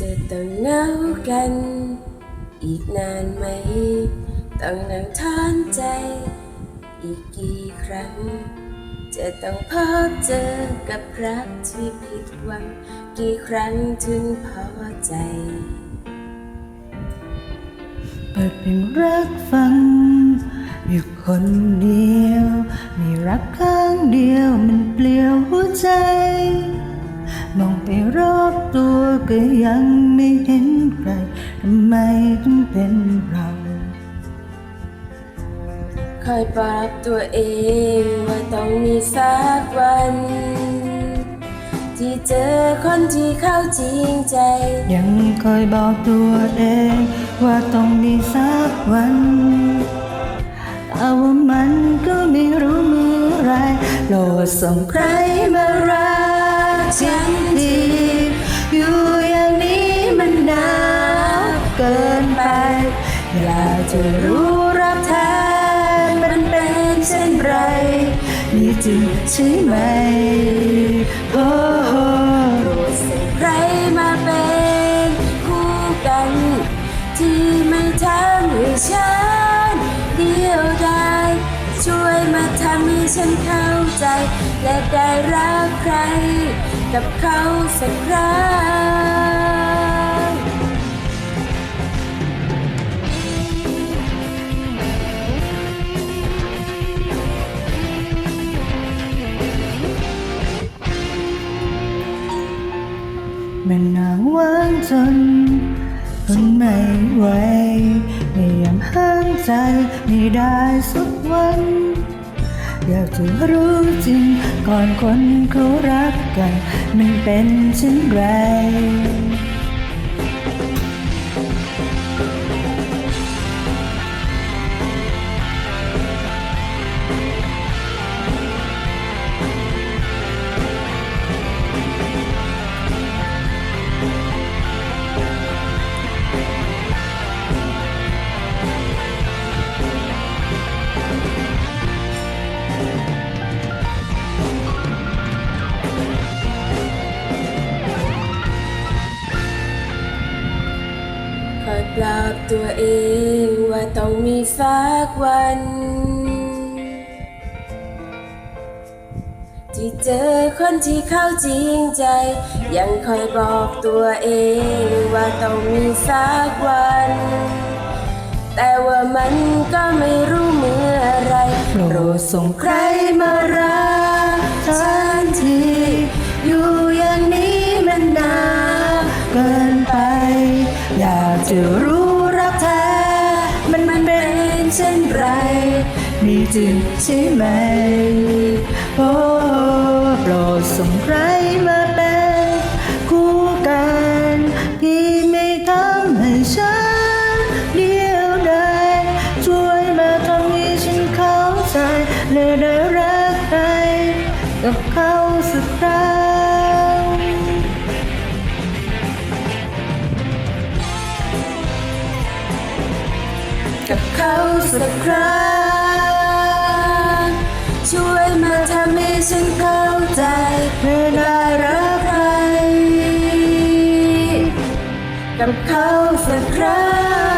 จะต้องเหงากัน อีกนานไหม ต้องนั่งทอนใจ อีกกี่ครั้ง จะต้องพบเจอกับรักที่ผิดหวัง กี่ครั้งถึงพอใจ เปิดเพลงรักฟัง อยู่คนเดียว มีรักข้างเดียวมันเปลี่ยวหัวใจ ตัวก็ยังไม่เห็นใครทำไมถึงเป็นเราคอยปลอบตัวเองว่าต้องมีสักวัน ที่เจอคนที่เข้าจริงใจ ยังคอยบอกตัวเองว่าต้องมีสักวันแต่ว่ามันก็ไม่รู้เมื่อไรโปรดส่งใครมารักฉันที อยู่อย่างนี้มันหนาวเกินไป อยากจะรู้รักแท้มันเป็นเช่นไรมีจริงใช่ไหมโอ้โหใครมาเป็นคู่กัน ที่ไม่ทำให้ฉันเดียวดาย ทำให้ฉันเข้าใจ และได้รักใคร กับเขาสักครั้งมันนาวว่างจนทนไม่ไหวไม่ยอมห้ามใจไม่ได้สักวัน อยากจะรู้จริง ก่อนคนเขารักกันมันเป็นเช่นไร ตัวเองว่าต้องมีสักวัน ที่เจอคนที่เข้าจริงใจ ยังคอยบอกตัวเองว่าต้องมีสักวัน แต่ว่ามันก็ไม่รู้เมื่อไรโปรดส่งใครมารักฉันทีอยู่อย่างนี้มันนานเกินไป อยากจะรู้ ช่นไร มีจริงใช่ไหม โอ้โปรดส่งใครมาเป็นคู่กันที่ไม่ทำให้ฉันเดียวดายช่วยมาทำให้ฉันเข้าใจและได้รักใครกับเขาสักครั้ง กับเขาสักครั้งช่วยมาทำให้ฉันเข้าใจไม่ได้รักใครกับเขาสักครั้ง